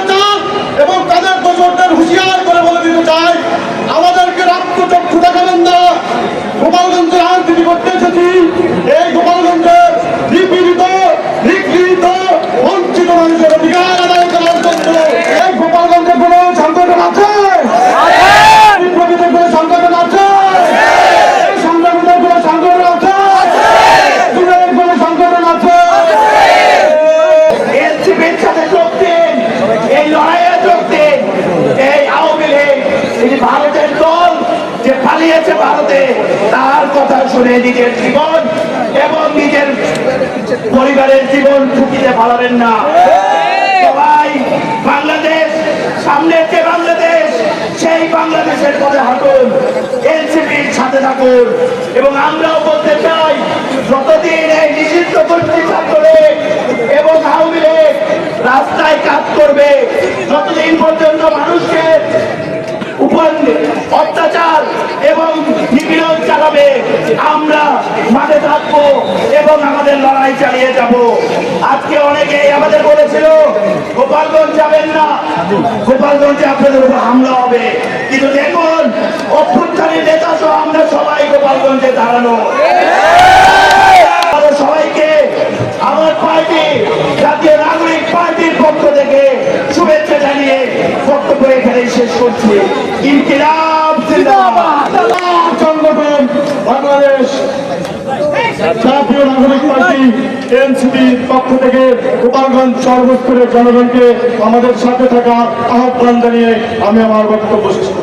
আমাদেরকে চান এবং তাদের দোষরদের হুঁশিয়ার করে বলে দিতে চাই। আমাদেরকে রক্তচক্ষু দেখাবেন না। গোপালগঞ্জের রাজনীতি করতে এসেছি। এই গোপালগঞ্জের নিপীড়িত, নিগৃহীত, বঞ্চিত মানুষের অধিকার আদায় করার জন্য এই গোপালগঞ্জে কোনো সংগঠন আছে? চালিয়েছে ভারতে। তার কথা শুনে নিজের জীবন এবং নিজের পরিবারের জীবন ঝুঁকিতে ফেলাবেন না। সবাই বাংলাদেশ, সামনের যে বাংলাদেশ, সেই বাংলাদেশের পথে হাঁটুন এনসিপির সাথে থাকুন। এবং আমরাও বলতে চাই, যতদিন এই নিষিদ্ধ গোষ্ঠী ছাত্রলীগ এবং আওয়ামী রাস্তায় কাজ করবে, যতদিন পর্যন্ত মানুষের থাকব এবং আমাদের লড়াই চালিয়ে যাব। আজকে অনেকেই আমাদের বলেছিল, গোপালগঞ্জ যাবেন না। গোপালগঞ্জে আপনাদের উপর হামলা হবে। কিন্তু দেখুন অভ্যুত্থানের নেতা সহ আমরা সবাই গোপালগঞ্জে দাঁড়ানো। সবাইকে আমার পার্টি, জাতীয় নাগরিক পার্টির পক্ষ থেকে শুভেচ্ছা জানিয়ে বক্তব্য এখানেই শেষ করছি। ইনকিলাব সংগঠন বাংলাদেশ জাতীয় নাগরিক পার্টি এনসিপির পক্ষ থেকে গোপালগঞ্জ জনগণকে আমাদের সাথে থাকা আহ্বান জানিয়ে আমি আমার বক্তব্য শেষ করছি।